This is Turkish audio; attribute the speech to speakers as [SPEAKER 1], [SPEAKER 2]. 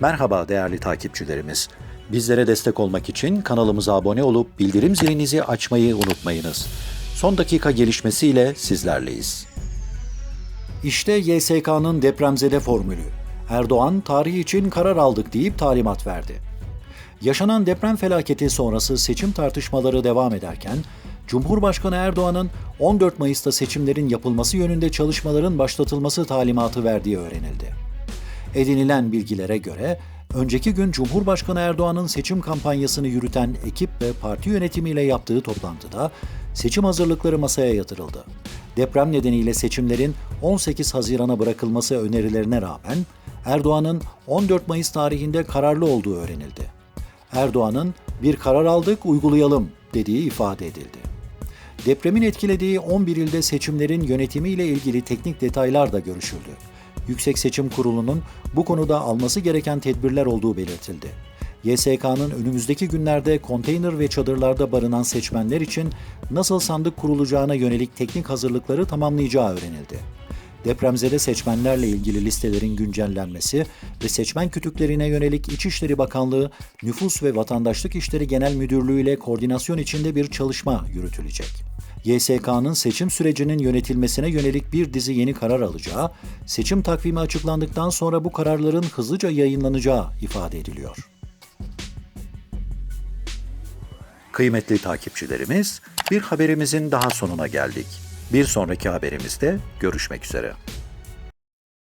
[SPEAKER 1] Merhaba değerli takipçilerimiz. Bizlere destek olmak için kanalımıza abone olup bildirim zilinizi açmayı unutmayınız. Son dakika gelişmesiyle sizlerleyiz. İşte YSK'nın depremzede formülü. Erdoğan tarih için karar aldık deyip talimat verdi. Yaşanan deprem felaketi sonrası seçim tartışmaları devam ederken, Cumhurbaşkanı Erdoğan'ın 14 Mayıs'ta seçimlerin yapılması yönünde çalışmaların başlatılması talimatı verdiği öğrenildi. Edinilen bilgilere göre önceki gün Cumhurbaşkanı Erdoğan'ın seçim kampanyasını yürüten ekip ve parti yönetimiyle yaptığı toplantıda seçim hazırlıkları masaya yatırıldı. Deprem nedeniyle seçimlerin 18 Haziran'a bırakılması önerilerine rağmen Erdoğan'ın 14 Mayıs tarihinde kararlı olduğu öğrenildi. Erdoğan'ın bir karar aldık uygulayalım dediği ifade edildi. Depremin etkilediği 11 ilde seçimlerin yönetimiyle ilgili teknik detaylar da görüşüldü. Yüksek Seçim Kurulu'nun bu konuda alması gereken tedbirler olduğu belirtildi. YSK'nın önümüzdeki günlerde konteyner ve çadırlarda barınan seçmenler için nasıl sandık kurulacağına yönelik teknik hazırlıkları tamamlayacağı öğrenildi. Depremzede seçmenlerle ilgili listelerin güncellenmesi ve seçmen kütüklerine yönelik İçişleri Bakanlığı, Nüfus ve Vatandaşlık İşleri Genel Müdürlüğü ile koordinasyon içinde bir çalışma yürütülecek. YSK'nın seçim sürecinin yönetilmesine yönelik bir dizi yeni karar alacağı, seçim takvimi açıklandıktan sonra bu kararların hızlıca yayınlanacağı ifade ediliyor. Kıymetli takipçilerimiz, bir haberimizin daha sonuna geldik. Bir sonraki haberimizde görüşmek üzere.